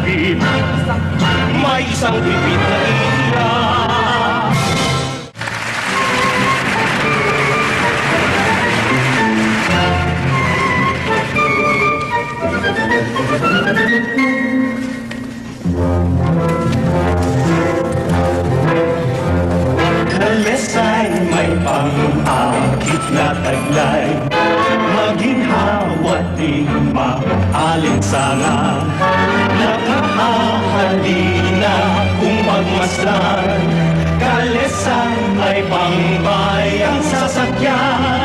pag-ibig May isang bibig na iiyak Kalesay may pangakit na taglay. Maginhawa ding maalinsangan nakahalina Umagmasdan Kalesan ay pangbayang sasakyan.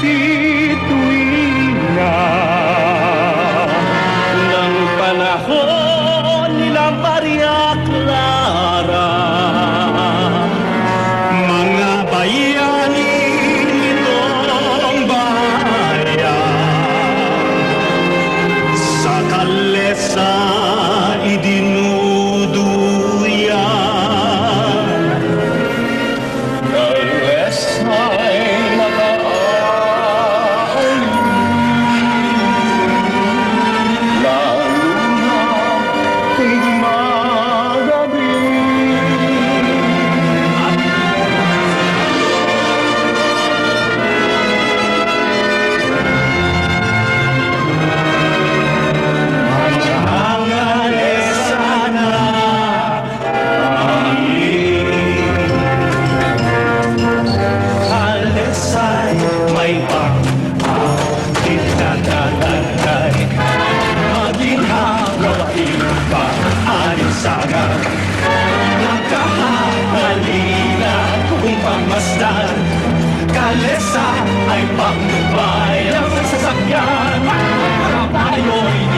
see bastan Kalesa ay pagbayan sa sasakyan. Kapayo'y